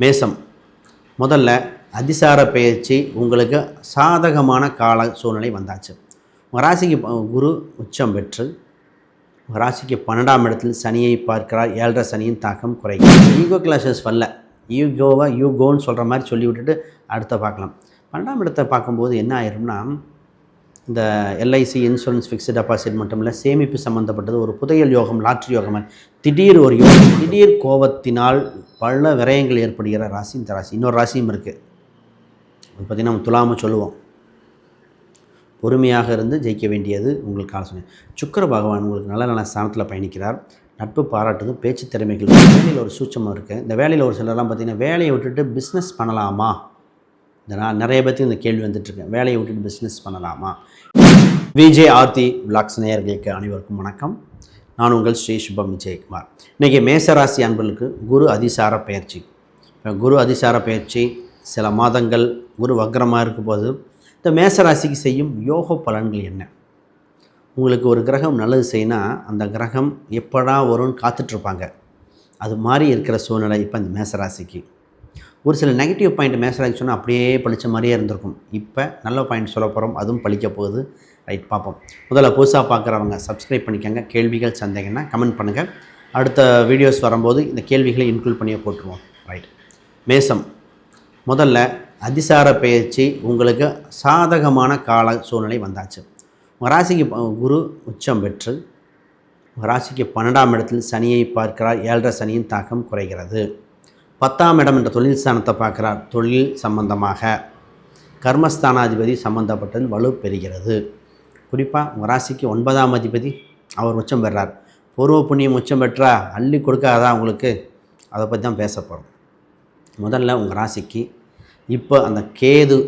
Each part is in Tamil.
மேசம். முதல்ல அதிசார பயிற்சி உங்களுக்கு சாதகமான கால சூழ்நிலை வந்தாச்சு. உங்கள் ராசிக்கு குரு உச்சம் பெற்று உங்கள் ராசிக்கு பன்னெண்டாம் இடத்தில் சனியை பார்க்கிறார். ஏழரை சனியின் தாக்கம் குறையும் ஈகோ கிளாஸஸ் வரல. யூகோவா யூகோன்னு சொல்கிற மாதிரி சொல்லி விட்டுட்டு அடுத்த பார்க்கலாம். பன்னெண்டாம் இடத்தை பார்க்கும்போது என்ன ஆயிரும்னா இந்த எல்ஐசி இன்சூரன்ஸ் ஃபிக்ஸ்டு டெபாசிட் மட்டும் இல்லை சேமிப்பு சம்மந்தப்பட்டது ஒரு புதையல் யோகம் லாட்ரி யோகம் திடீர் ஒரு யோகம் திடீர் கோபத்தினால் பல விரயங்கள் ஏற்படுகிற ராசி இந்த ராசி. இன்னொரு ராசியும் இருக்குது அது பார்த்திங்கன்னா நம்ம துலாம சொல்லுவோம். பொறுமையாக இருந்து ஜெயிக்க வேண்டியது உங்களுக்கு ஆலோசனை சுக்கர பகவான் உங்களுக்கு நல்ல நல்ல ஸ்தானத்தில் பயணிக்கிறார். நட்பு பாராட்டுதும் பேச்சு திறமைகள் வேலையில் ஒரு சூட்சமாக இருக்குது இந்த வேலையில் ஒரு சிலர்லாம் பார்த்திங்கன்னா வேலையை விட்டுட்டு பிஸ்னஸ் பண்ணலாமா? நான் நிறைய பேர்த்துக்கு இந்த கேள்வி வந்துட்டுருக்கேன். வேலையை விட்டுட்டு பிஸ்னஸ் பண்ணலாமா? விஜய் ஆர்த்தி விளாக்ஸ் நேயர்களுக்கு அனைவருக்கும் வணக்கம். நான் உங்கள் ஸ்ரீ சுபம் விஜயகுமார். இன்றைக்கி மேசராசி அன்பர்களுக்கு குரு அதிசார பயிற்சி. குரு அதிசார பயிற்சி சில மாதங்கள் குரு வக்ரமாக இருக்கும் போது இந்த மேசராசிக்கு செய்யும் யோக பலன்கள் என்ன? உங்களுக்கு ஒரு கிரகம் நல்லது செய்யினா அந்த கிரகம் எப்படா வரும்னு காத்துட்ருப்பாங்க. அது மாதிரி இருக்கிற சூழ்நிலை இப்போ இந்த மேசராசிக்கு. ஒரு சில நெகட்டிவ் பாயிண்ட் மேசராசி சொன்னால் அப்படியே பழித்த மாதிரியே இருந்திருக்கும். இப்போ நல்ல பாயிண்ட் சொல்ல போகிறோம் அதுவும் பழிக்க போகுது. ரைட் பார்ப்போம். முதல்ல புதுசாக பார்க்குறவங்க சப்ஸ்கிரைப் பண்ணிக்கோங்க. கேள்விகள் சந்தேகம்னா கமெண்ட் பண்ணுங்கள் அடுத்த வீடியோஸ் வரும்போது இந்த கேள்விகளை இன்க்ளூட் பண்ணியே போட்டுருவோம். ரைட் மேசம். முதல்ல அதிசார பயிற்சி உங்களுக்கு சாதகமான கால சூழ்நிலை வந்தாச்சு. உங்கள் ராசிக்கு குரு உச்சம் பெற்று உங்கள் ராசிக்கு பன்னெண்டாம் இடத்தில் சனியை பார்க்கிறார். ஏழரை சனியின் தாக்கம் குறைகிறது. பத்தாம் இடம் என்ற தொழில் ஸ்தானத்தை பார்க்குறார். தொழில் சம்பந்தமாக கர்மஸ்தானாதிபதி சம்பந்தப்பட்டது வலு பெறுகிறது. குறிப்பாக உங்கள் ராசிக்கு ஒன்பதாம் அதிபதி அவர் உச்சம் பெறார். பூர்வ புண்ணியம் உச்சம் பெற்றா அள்ளி கொடுக்காதா உங்களுக்கு? அதை பற்றி தான் பேச போகிறோம் முதல்ல உங்கள் ராசிக்கு இப்போ அந்த கேது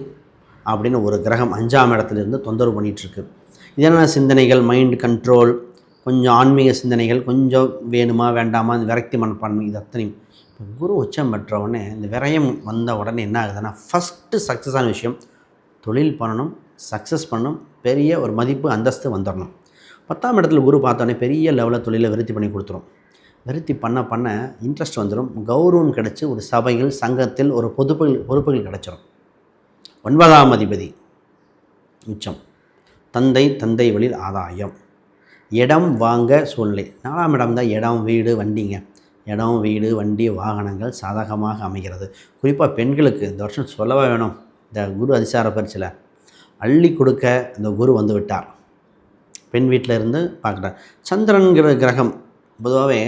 அப்படின்னு ஒரு கிரகம் அஞ்சாம் இடத்துலேருந்து தொந்தரவு பண்ணிகிட்ருக்கு இதென்ன சிந்தனைகள்? மைண்ட் கண்ட்ரோல் கொஞ்சம் ஆன்மீக சிந்தனைகள் கொஞ்சம் வேணுமா வேண்டாமா இந்த விரக்தி மனப்பான்மை இது அத்தனையும். குரு உச்சம் பெற்ற உடனே இந்த விரயம் வந்த உடனே என்ன ஆகுதுன்னா ஃபஸ்ட்டு சக்ஸஸான விஷயம் தொழில் பண்ணணும் சக்ஸஸ் பண்ணணும் பெரிய ஒரு மதிப்பு அந்தஸ்து வந்துடணும் பத்தாம் இடத்துல குரு பார்த்தோன்னே பெரிய லெவலில் தொழிலை விருத்தி பண்ணி கொடுத்துரும். விருத்தி பண்ண பண்ண இன்ட்ரெஸ்ட் வந்துடும் கௌரவம் கிடைச்சி ஒரு சபைகள் சங்கத்தில் ஒரு பொதுப்புகள் பொறுப்புகள் கிடச்சிரும். ஒன்பதாம் அதிபதி உச்சம். தந்தை தந்தை வழியில் ஆதாயம். இடம் வாங்க சூழ்நிலை. நாலாம் இடம் தான் இடம் வீடு வண்டிங்க. இடம் வீடு வண்டி வாகனங்கள் சாதகமாக அமைகிறது. குறிப்பாக பெண்களுக்கு இந்த வருஷம் சொல்லவே வேணும்? இந்த குரு அதிசார பரிசில் அள்ளி கொடுக்க இந்த குரு வந்து விட்டார். பெண் வீட்டில் இருந்து பார்க்குறார். சந்திரன்கிற கிரகம் பொதுவாகவே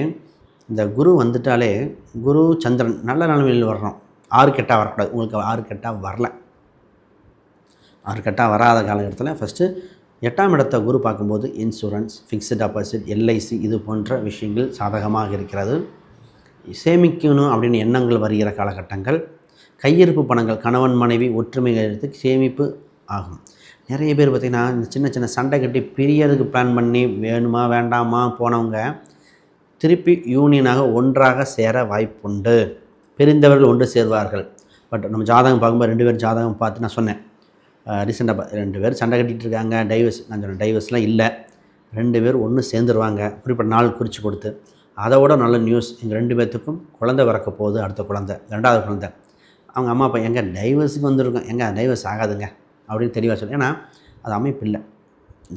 இந்த குரு வந்துட்டாலே குரு சந்திரன் நல்ல நிலைமையில் வரணும் ஆறு கெட்டாக வரக்கூடாது. உங்களுக்கு ஆறு கெட்டாக வரல. ஆறு கெட்டாக வராத காலகட்டத்தில் ஃபஸ்ட்டு எட்டாம் இடத்தை குரு பார்க்கும்போது இன்சூரன்ஸ் ஃபிக்ஸ்டு டெபாசிட் எல்ஐசி இது போன்ற விஷயங்கள் சாதகமாக இருக்கிறது. சேமிக்கணும் அப்படின்னு எண்ணங்கள் வருகிற காலகட்டங்கள். கையிருப்பு பணங்கள் கணவன் மனைவி ஒற்றுமை கையெழுத்துக்கு சேமிப்பு ஆகும். நிறைய பேர் பார்த்திங்கன்னா இந்த சின்ன சின்ன சண்டை கட்டி பிரியறதுக்கு பிளான் பண்ணி வேணுமா வேண்டாமா போனவங்க திருப்பி யூனியனாக ஒன்றாக சேர வாய்ப்புண்டு. பிரிந்தவர்கள் ஒன்று சேர்வார்கள். பட் நம்ம ஜாதகம் பார்க்கும்போது ரெண்டு பேர் ஜாதகம் பார்த்து நான் சொன்னேன். ரீசெண்டாக ரெண்டு பேர் சண்டை கட்டிகிட்டு இருக்காங்க டைவர்ஸ் நான் சொன்னேன் டைவர்ஸ்லாம் இல்லை. ரெண்டு பேர் ஒன்று சேர்ந்துருவாங்க. குறிப்பிட்ட நாள் குறித்து கொடுத்து. அதை விட நல்ல நியூஸ் எங்கள் ரெண்டு பேர்த்துக்கும் குழந்தை பிறக்க போகுது அடுத்த குழந்தை ரெண்டாவது குழந்தை. அவங்க அம்மா அப்பா எங்கே டைவர்ஸுக்கு வந்திருக்கோம். எங்கே டைவர்ஸ் ஆகாதுங்க அப்படின்னு தெளிவாக சொல்லி. ஏன்னா அது அமைப்பு இல்லை.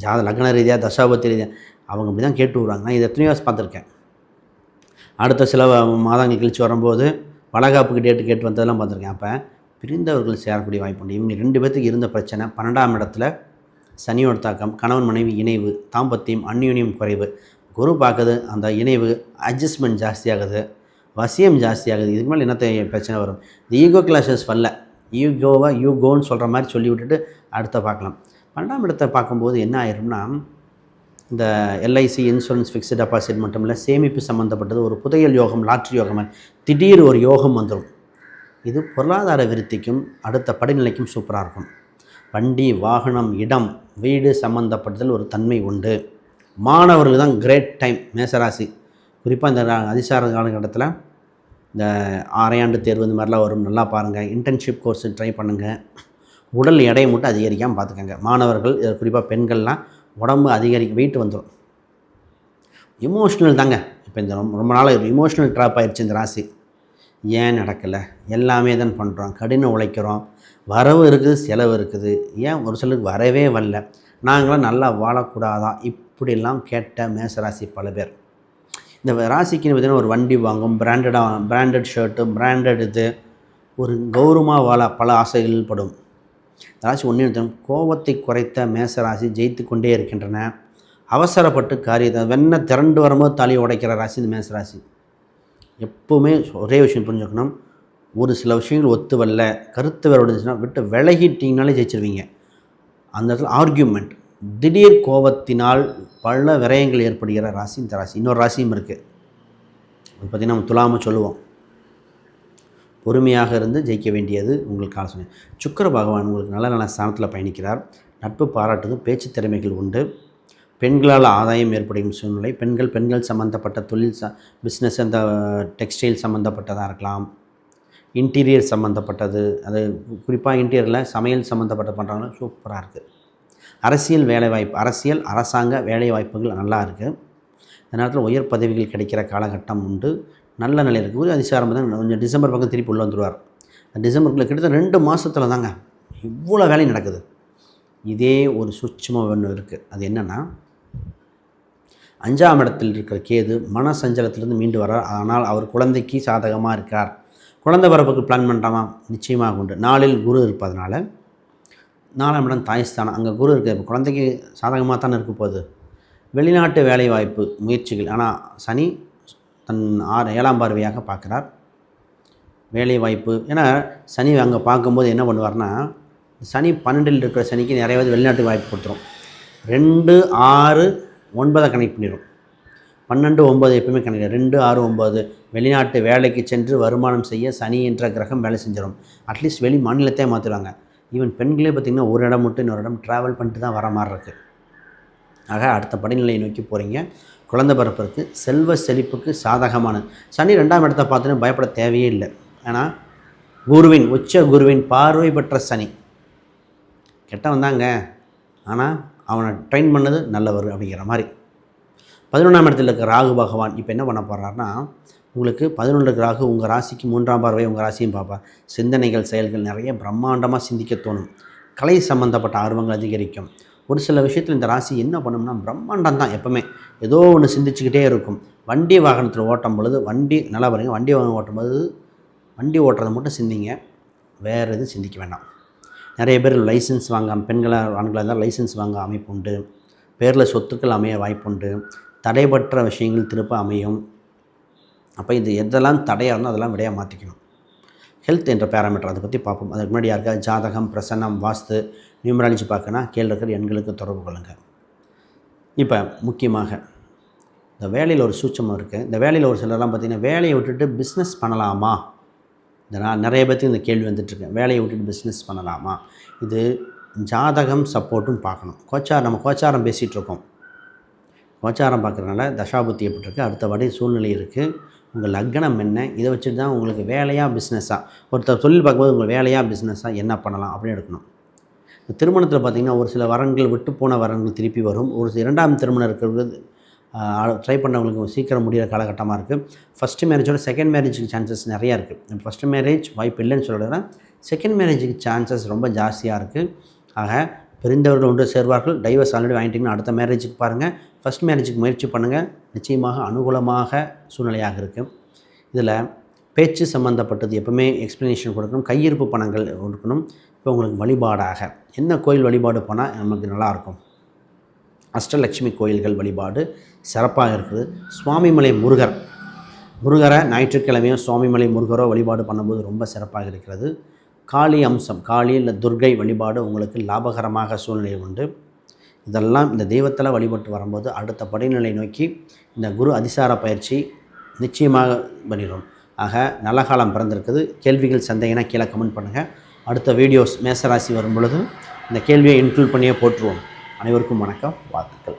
ஜாத லக்ன ரீதியாக தசாபத்தி ரீதியாக அவங்க அப்படி தான் கேட்டு விடுவாங்க நான் இதை எத்தனையோ பார்த்துருக்கேன். அடுத்த சில மாதங்கள் கழித்து வரும்போது வளகாப்புக்கு டேட்டு கேட்டு வந்ததெல்லாம் பார்த்துருக்கேன். அப்போ பிரிந்தவர்கள் சேரக்கூடிய வாய்ப்பு உண்டு. இவங்க ரெண்டு பேர்த்துக்கு இருந்த பிரச்சனை பன்னெண்டாம் இடத்துல சனியோட தாக்கம் கணவன் மனைவி இணைவு தாம்பத்தியம் அந்யூன்யம் குறைவு. குரு பார்க்குது அந்த இணைவு அட்ஜஸ்ட்மெண்ட் ஜாஸ்தியாகுது வசியம் ஜாஸ்தியாகுது இதுக்கு மேலே என்னத்த பிரச்சனை வரும்? இந்த ஈகோ கிளாஷஸ் வரல. யூகோவா யூகோன்னு சொல்கிற மாதிரி சொல்லி விட்டுட்டு அடுத்த பார்க்கலாம். பன்னெண்டாம் இடத்தை பார்க்கும்போது என்ன ஆயிரும்னா இந்த எல்ஐசி இன்சூரன்ஸ் ஃபிக்ஸ்டு டெபாசிட் மட்டும் இல்லை சேமிப்பு சம்மந்தப்பட்டது ஒரு புதையல் யோகம் லாட்ரி யோகம் திடீர் ஒரு யோகம் வந்துடும் இது பொருளாதார விருத்திக்கும் அடுத்த படிநிலைக்கும் சூப்பராக இருக்கும். வண்டி வாகனம் இடம் வீடு சம்மந்தப்பட்டதில் ஒரு தன்மை உண்டு. மாணவர்களுக்கு தான் கிரேட் டைம் மேசராசி. குறிப்பாக இந்த அதிசார காலகட்டத்தில் இந்த ஆறையாண்டு தேர்வு இந்த மாதிரிலாம் வரும். நல்லா பாருங்கள் இன்டர்ன்ஷிப் கோர்ஸ் ட்ரை பண்ணுங்கள் உடல் எடையை மட்டும் அதிகரிக்காமல் பார்த்துக்கோங்க மாணவர்கள் குறிப்பாக பெண்கள்லாம் உடம்பு அதிகரிக்க வெயிட் வந்துடும் இமோஷ்னல் தாங்க. இப்போ இந்த ரொம்ப ரொம்ப நாளாக இமோஷ்னல் ட்ராப் ஆகிடுச்சு இந்த ராசி. ஏன் நடக்கலை? எல்லாமே தான் பண்ணுறோம் கடினம் உழைக்கிறோம். வரவு இருக்குது செலவு இருக்குது. ஏன் ஒரு சிலருக்கு வரவே வரல? நாங்களாம் நல்லா வாழக்கூடாதா? இப்படிலாம் கேட்ட மேசராசி பல பேர். இந்த ராசிக்குன்னு பார்த்தீங்கன்னா ஒரு வண்டி வாங்கும் பிராண்டடாக பிராண்டட் ஷர்ட்டு பிராண்டட் இது ஒரு கௌரவமாக வாழ பல ஆசைகள் படும். இந்த ராசி ஒன்று கோபத்தை குறைத்த மேசராசி ஜெயித்து கொண்டே இருக்கின்றன. அவசரப்பட்டு காரியத்தை வெண்ண திரண்டு வரும்போது தாலி உடைக்கிற ராசி இந்த மேசராசி. எப்போவுமே ஒரே விஷயம் புரிஞ்சுக்கணும். ஒரு சில விஷயங்கள் ஒத்து வரல. கருத்து வேறு இருந்துச்சுன்னா விட்டு விலகிட்டிங்கனாலே ஜெயிச்சிருவீங்க. அந்த இடத்துல ஆர்கியூமெண்ட் திடீர் கோபத்தினால் பல விரயங்கள் ஏற்படுகிற ராசி இந்த ராசி. இன்னொரு ராசியும் இருக்குது அது பார்த்திங்கன்னா நம்ம துலாமல் சொல்லுவோம். பொறுமையாக இருந்து ஜெயிக்க வேண்டியது உங்களுக்கு ஆலோசனை சுக்கர பகவான் உங்களுக்கு நல்ல நல்ல ஸ்தானத்தில் பயணிக்கிறார். நட்பு பாராட்டுது பேச்சு திறமைகள் உண்டு. பெண்களால் ஆதாயம் ஏற்படும் சூழ்நிலை. பெண்கள் பெண்கள் சம்மந்தப்பட்ட தொழில் ச பிஸ்னஸ் அந்த டெக்ஸ்டைல் சம்மந்தப்பட்டதாக இருக்கலாம். இன்டீரியர் சம்மந்தப்பட்டது அது குறிப்பாக இன்டீரியரில் சமையல் சம்மந்தப்பட்ட பண்ணுறாங்க சூப்பராக இருக்குது அரசியல் வேலைவாய்ப்பு அரசியல் அரசாங்க வேலைவாய்ப்புகள் நல்லா இருக்குது இந்த நேரத்தில் உயர் பதவிகள் கிடைக்கிற காலகட்டம் உண்டு. நல்ல நிலை இருக்குது ஒரு அதிசாரம் தான். கொஞ்சம் டிசம்பர் பக்கம் திருப்பி உள்ள வந்துடுவார் டிசம்பருக்குள்ளே கிட்டத்தட்ட ரெண்டு மாதத்தில் தாங்க இவ்வளோ வேலை நடக்குது. இதே ஒரு சூட்சமாக ஒன்று இருக்குது அது என்னென்னா அஞ்சாம் இடத்தில் இருக்கிற கேது மன சஞ்சலத்திலிருந்து மீண்டு வரார் ஆனால் அவர் குழந்தைக்கு சாதகமாக இருக்கார். குழந்தை பிறப்புக்கு பிளான் பண்ணுறாமா நிச்சயமாக உண்டு. நாளில் குரு இருப்பதனால நாலாம் இடம் தாய்ஸ்தானம் அங்கே குரு இருக்க இப்போ குழந்தைக்கு சாதகமாக தானே இருக்க போகுது. வெளிநாட்டு வேலைவாய்ப்பு முயற்சிகள். ஆனால் சனி தன் ஆறு ஏழாம் பார்வையாக பார்க்குறார். வேலைவாய்ப்பு. ஏன்னா சனி அங்கே பார்க்கும்போது என்ன பண்ணுவார்னா சனி பன்னெண்டில் இருக்கிற சனிக்கு நிறையாவது வெளிநாட்டு வாய்ப்பு கொடுத்துரும். ரெண்டு ஆறு ஒன்பதை கனெக்ட் பண்ணிடும் பன்னெண்டு ஒம்பது எப்பவுமே கணக்கு. ரெண்டு ஆறு ஒம்பது வெளிநாட்டு வேலைக்கு சென்று வருமானம் செய்ய சனி என்ற கிரகம் வேலை செஞ்சிடும். அட்லீஸ்ட் வெளி மாநிலத்தை மாற்றுவாங்க ஈவன் பெண்களே பார்த்திங்கன்னா ஒரு இடம் மட்டும் இன்னொரு இடம் ட்ராவல் பண்ணிட்டு தான் வர மாதிரி இருக்குது ஆக அடுத்த படிநிலையை நோக்கி போகிறீங்க குழந்தை பிறப்பிற்கு செல்வ செழிப்புக்கு சாதகமான சனி ரெண்டாம் இடத்த பார்த்துன்னு பயப்பட தேவையே இல்லை. ஏன்னா குருவின் உச்ச குருவின் பார்வை பெற்ற சனி. கெட்ட வந்தாங்க ஆனால் அவனை ட்ரெயின் பண்ணது நல்லவர் அப்படிங்கிற மாதிரி. பதினொன்றாம் இடத்துல இருக்க ராகு பகவான் இப்போ என்ன பண்ண போகிறாருன்னா உங்களுக்கு பதினொன்று ராகு உங்கள் ராசிக்கு மூன்றாம் பார்வை உங்கள் ராசியும் பார்ப்பார். சிந்தனைகள் செயல்கள் நிறைய பிரம்மாண்டமாக சிந்திக்க தோணும். கலை சம்மந்தப்பட்ட ஆர்வங்கள் அதிகரிக்கும். ஒரு சில விஷயத்தில் இந்த ராசி என்ன பண்ணும்னா பிரம்மாண்டம் தான் எப்போவுமே. ஏதோ ஒன்று சிந்திச்சுக்கிட்டே இருக்கும். வண்டி வாகனத்தில் ஓட்டும் பொழுது வண்டி நல்லா பாருங்கள் வண்டி வாகனம் ஓட்டும்போது வண்டி ஓட்டுறதை மட்டும் சிந்திங்க. வேறு எதுவும் சிந்திக்க வேண்டாம். நிறைய பேர் லைசன்ஸ் வாங்க பெண்களாக ஆண்களாக இருந்தால் லைசன்ஸ் வாங்க அமைப்பு உண்டு. பேரில் சொத்துக்கள் அமைய வாய்ப்புண்டு தடைபற்ற விஷயங்கள் திருப்ப அமையும். அப்போ இது எதெல்லாம் தடையாக இருந்தால் அதெல்லாம் விடையாக மாற்றிக்கணும் ஹெல்த் என்ற பேராமீட்டர் அதை பற்றி பார்ப்போம். அதுக்கு முன்னாடி யாருக்காவது ஜாதகம் பிரசன்னம் வாஸ்து நியூமராலஜி பார்க்கணும் கீழே இருக்கிற எண்களுக்கு தொடர்பு கொள்ளுங்கள் இப்போ முக்கியமாக இந்த வேலையில் ஒரு சூட்சமாக இருக்குது இந்த வேலையில் ஒரு சிலர்லாம் பார்த்திங்கன்னா வேலையை விட்டுட்டு பிஸ்னஸ் பண்ணலாமா? இந்த நான் நிறைய பேர்த்துக்கு இந்த கேள்வி வந்துட்டுருக்கேன் வேலையை விட்டுட்டு பிஸ்னஸ் பண்ணலாமா? இது ஜாதகம் சப்போர்ட்டும் பார்க்கணும். கோச்சார் நம்ம கோச்சாரம் பேசிகிட்டு இருக்கோம். கோச்சாரம் பார்க்குறதுனால தசாபுத்தி எப்படி இருக்குது அடுத்தபடி சூழ்நிலை இருக்குது உங்கள் லக்னம் என்ன? இதை வச்சுட்டு தான் உங்களுக்கு வேலையாக பிஸ்னஸாக ஒருத்தர் தொழில் பார்க்கும்போது உங்கள் வேலையாக பிஸ்னஸாக என்ன பண்ணலாம்? அப்படின்னு எடுக்கணும். இந்த திருமணத்தில் பார்த்திங்கன்னா ஒரு சில வரன்கள் விட்டு போன வரன்கள் திருப்பி வரும். ஒரு சில இரண்டாம் திருமணம் இருக்கிறது ட்ரை பண்ணவங்களுக்கு சீக்கிரம் முடிகிற காலகட்டமாக இருக்குது ஃபஸ்ட்டு மேரேஜோட செகண்ட் மேரேஜுக்கு சான்சஸ் நிறையா இருக்குது ஃபஸ்ட்டு மேரேஜ் வாய்ப்பு இல்லைன்னு சொல்கிறத செகண்ட் மேரேஜுக்கு சான்சஸ் ரொம்ப ஜாஸ்தியாக இருக்குது ஆக பிரிந்தவர்கள் ஒன்று சேர்வார்கள். டைவர்ஸ் ஆல்ரெடி வாங்கிட்டிங்கன்னா அடுத்த மேரேஜுக்கு பாருங்கள் ஃபஸ்ட் மேரேஜுக்கு முயற்சி பண்ணுங்கள் நிச்சயமாக அனுகூலமாக சூழ்நிலையாக இருக்குது இதில் பேச்சு சம்மந்தப்பட்டது எப்பவுமே எக்ஸ்ப்ளனேஷன் கொடுக்கணும். கையிருப்பு பணங்கள் கொடுக்கணும். இப்போ உங்களுக்கு வழிபாடாக. என்ன கோயில் வழிபாடு போனால் நமக்கு நல்லாயிருக்கும் அஷ்டலட்சுமி கோயில்கள் வழிபாடு சிறப்பாக இருக்குது. சுவாமிமலை முருகர். முருகரை ஞாயிற்றுக்கிழமையும் சுவாமிமலை முருகரோ வழிபாடு பண்ணும்போது ரொம்ப சிறப்பாக இருக்கிறது. காளி அம்சம் காளி இல்லை துர்கை வழிபாடு உங்களுக்கு லாபகரமாக சூழ்நிலை உண்டு. இதெல்லாம் இந்த தெய்வத்தில் வழிபட்டு வரும்போது அடுத்த படிநிலை நோக்கி இந்த குரு அதிசார பயிற்சி நிச்சயமாக பண்ணிடும் ஆக நல்ல காலம் பிறந்திருக்குது. கேள்விகள் சந்தேகனா கீழே கமெண்ட் பண்ணுங்கள் அடுத்த வீடியோஸ் மேசராசி வரும் பொழுது இந்த கேள்வியை இன்க்ளூட் பண்ணியே போட்டுருவோம் அனைவருக்கும் வணக்கம். வாழ்த்துக்கள்.